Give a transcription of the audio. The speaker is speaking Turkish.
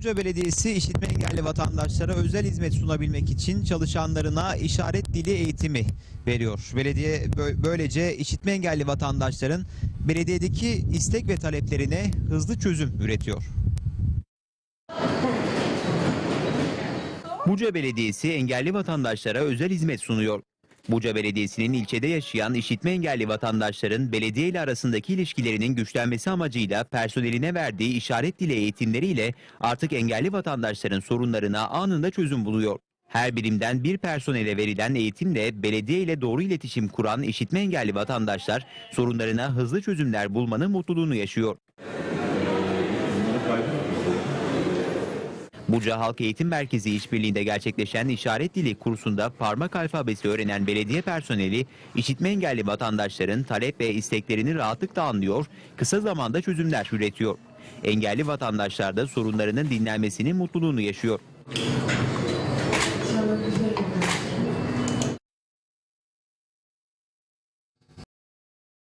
Buca Belediyesi işitme engelli vatandaşlara özel hizmet sunabilmek için çalışanlarına işaret dili eğitimi veriyor. Belediye bö- böylece işitme engelli vatandaşların belediyedeki istek ve taleplerine hızlı çözüm üretiyor. Buca Belediyesi engelli vatandaşlara özel hizmet sunuyor. Buca Belediyesi'nin ilçede yaşayan işitme engelli vatandaşların belediye ile arasındaki ilişkilerinin güçlenmesi amacıyla personeline verdiği işaret dili eğitimleriyle artık engelli vatandaşların sorunlarına anında çözüm buluyor. Her birimden bir personele verilen eğitimle belediye ile doğru iletişim kuran işitme engelli vatandaşlar sorunlarına hızlı çözümler bulmanın mutluluğunu yaşıyor. Buca Halk Eğitim Merkezi işbirliğinde gerçekleşen işaret dili kursunda parmak alfabesi öğrenen belediye personeli işitme engelli vatandaşların talep ve isteklerini rahatlıkla anlıyor, kısa zamanda çözümler üretiyor. Engelli vatandaşlar da sorunlarının dinlenmesinin mutluluğunu yaşıyor.